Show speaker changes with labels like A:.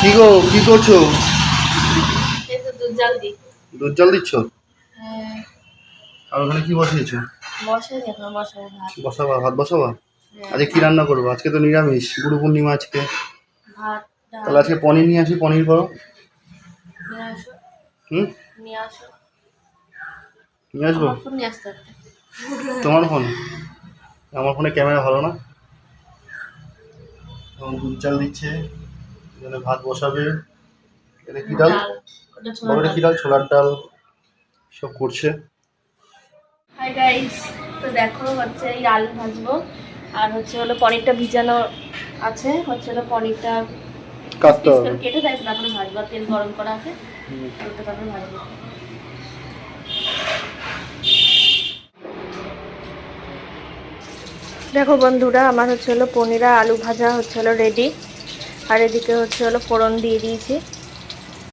A: কি গো কি করছ?
B: দুধ জাল
A: দিচ্ছ?
B: হ্যাঁ।
A: আর ওখানে কি বসিয়েছো?
B: বসাবো ভাত
A: বসাবা?
B: হ্যাঁ,
A: আজকে কি রান্না করব? আজকে তো নিরামিষ গুরু পূর্ণিমা আজকে। তাহলে আজকে পনির নিয়ে আসি পনির করো।
B: নিয়ে
A: হুম?
B: নিয়ে
A: আসব? তোমার ফোন? আমার ফোনে ক্যামেরা ভালো না? এবং দুধ চাল দিচ্ছে। এখানে ভাত বসাবে। এটা কি ডাল?
B: ডাল।
A: কি ডাল? ছোলার ডাল। সব করছে।
B: হাই গাইস তো দেখো হচ্ছে এই আলু ভাজবো। আর হচ্ছে হলো পনিরটা ভিজানো আছে। হচ্ছে হলো পনিরটা
A: কাটতে হবে।
B: কেটে তাই তারপরে ভাজবো। তেল গরম করা আছে তারপরে ভাজবো। দেখো বন্ধুরা আমার হচ্ছে হলো পনির আর আলু ভাজা হচ্ছে হলো রেডি আর এদিকে হচ্ছে হলো ফোড়ন দিয়ে দিয়েছি।